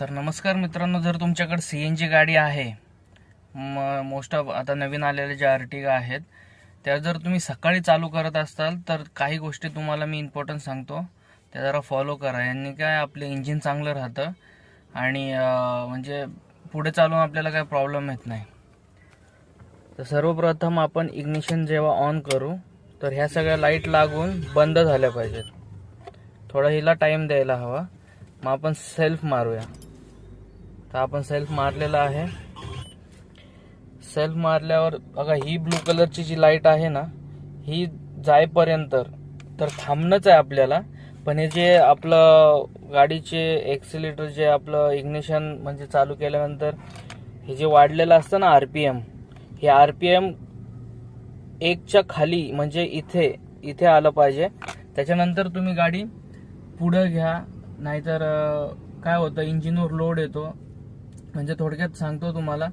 तर नमस्कार मित्रांनो जर तुमच्याकडे सी एन जी गाडी आहे म मोस्ट ऑफ आता नवीन आलेल्या ज्या अर्टिगा आहेत त्या जर तुम्ही सकाळी चालू करत असाल तर काही गोष्टी तुम्हाला मी इम्पॉर्टंट सांगतो. त्या जरा फॉलो करा. यांनी काय आपलं इंजिन चांगलं राहतं आणि म्हणजे पुढे चालून आपल्याला काय प्रॉब्लेम येत नाही. तर सर्वप्रथम आपण इग्निशन जेव्हा ऑन करू तर ह्या सगळ्या लाइट लागून बंद झाल्या पाहिजेत. थोडा हिला टाईम द्यायला हवा. मग आपण सेल्फ मारूया. तर आपण सेल्फ मारलेला आहे. सेल्फ मारल्यावर बघा ही ब्लू कलरची जी लाइट आहे ना ही जाईपर्यंत तर थांबणंच आहे आपल्याला. पण हे जे आपलं गाडीचे एक्सिलेटर जे आपलं इग्निशन म्हणजे चालू केल्यानंतर हे जे वाढलेलं असतं ना आर पी एम हे आर पी एम एकच्या खाली म्हणजे इथे इथे आलं पाहिजे. त्याच्यानंतर तुम्ही गाडी पुढं घ्या नाहीतर काय होतं इंजिनवर लोड येतो. म्हणजे थोडक्यात सांगतो तुम्हाला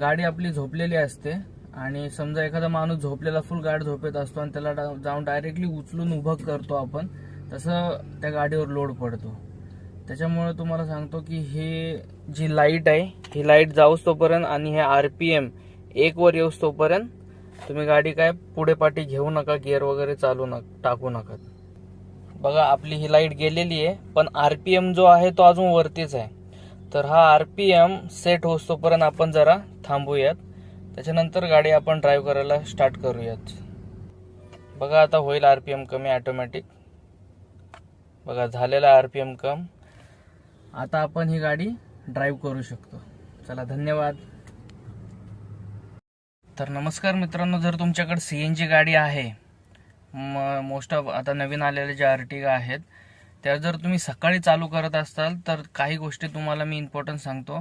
गाडी आपली झोपलेली असते आणि समजा एखादा माणूस झोपलेला फुल गाड झोपेत असतो आणि त्याला डा- जाऊन डायरेक्टली उचलून उभं करतो आपण तसं त्या गाडीवर लोड पडतो. त्याच्यामुळे तुम्हाला सांगतो की हे जी लाइट आहे ही लाइट जाऊस तोपर्यंत आणि हे आर पी एम एकवर येऊस तोपर्यंत तुम्ही गाडी काय पुढे पाठी घेऊ नका गिअर वगैरे चालू नका टाकू नका. बघा आपली ही लाइट गेलेली आहे पण आर पी एम जो आहे तो अजून वरतीच आहे. तर हा आर पी एम सेट होतोपर्यंत आपण जरा थांबूयात. त्याच्यानंतर गाडी आपण ड्राईव्ह करायला स्टार्ट करूयात. बघा आता होईल आर पी एम कमी ऑटोमॅटिक बघा झालेला आर पी एम कम. आता आपण ही गाडी ड्राईव्ह करू शकतो. चला धन्यवाद. तर नमस्कार मित्रांनो जर तुमच्याकडे सी एन जी गाडी आहे म मोस्ट ऑफ आता नवीन आलेल्या ज्या आर्टिगा आहेत त्या जर तुम्ही सकाळी चालू करत असाल तर काही गोष्टी तुम्हाला मी इम्पॉर्टंट सांगतो.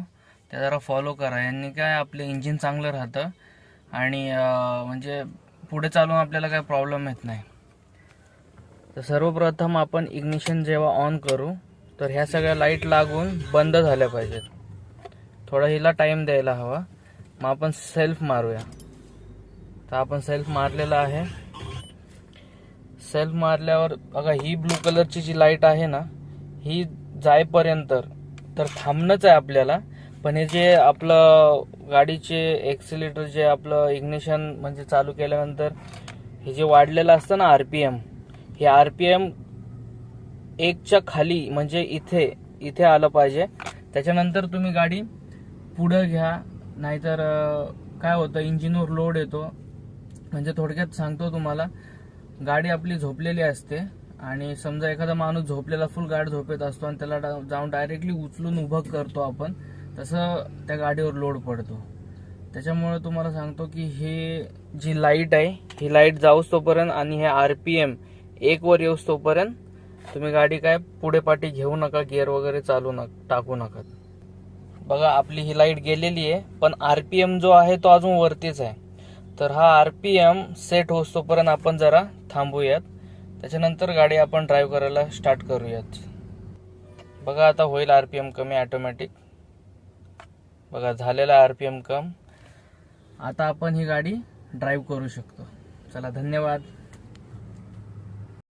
त्या जरा फॉलो करा. यांनी काय आपलं इंजिन चांगलं राहतं आणि म्हणजे पुढे चालून आपल्याला काय प्रॉब्लेम येत नाही. तर सर्वप्रथम आपण इग्निशन जेव्हा ऑन करू तर ह्या सगळ्या लाइट लागून बंद झाल्या पाहिजेत. थोडा हिला टाईम द्यायला हवा. मग आपण सेल्फ मारूया. तर आपण सेल्फ मारलेला आहे. सेल्फ मारल्यावर बघा ही ब्लू कलरची जी लाइट आहे ना ही जाईपर्यंत तर थांबणंच आहे आपल्याला. पण हे जे आपलं गाडीचे एक्सिलेटर जे आपलं इग्निशन म्हणजे चालू केल्यानंतर हे जे वाढलेलं असतं ना आर पी एम हे आर पी एम एकच्या खाली म्हणजे इथे इथे आलं पाहिजे. त्याच्यानंतर तुम्ही गाडी पुढं घ्या नाहीतर काय होतं इंजिनवर लोड येतो. म्हणजे थोडक्यात सांगतो तुम्हाला गाडी आपली झोपलेली असते आणि समजा एखादा माणूस झोपलेला फुल गाड झोपेत असतो आणि त्याला डा- जाऊन डायरेक्टली उचलून उभं करतो आपण तसं त्या गाडीवर लोड पडतो. त्याच्यामुळे तुम्हाला सांगतो की हे जी लाइट आहे ही लाइट जाऊस तोपर्यंत आणि हे आर पी एम एकवर येऊस तोपर्यंत तुम्ही गाडी काय पुढे पाठी घेऊ नका गिअर वगैरे चालू नका टाकू नका. बघा आपली ही लाइट गेलेली आहे पण आर पी एम जो आहे तो अजून वरतीच आहे. तर हा आर पी एम सेट होतोपर्यंत आपण जरा थांबूयात. त्याच्यानंतर गाडी आपण ड्राईव्ह करायला स्टार्ट करूयात. बघा आता होईल आर पी एम कमी ॲटोमॅटिक बघा झालेला आर पी एम कम. आता आपण ही गाडी ड्राईव्ह करू शकतो. चला धन्यवाद.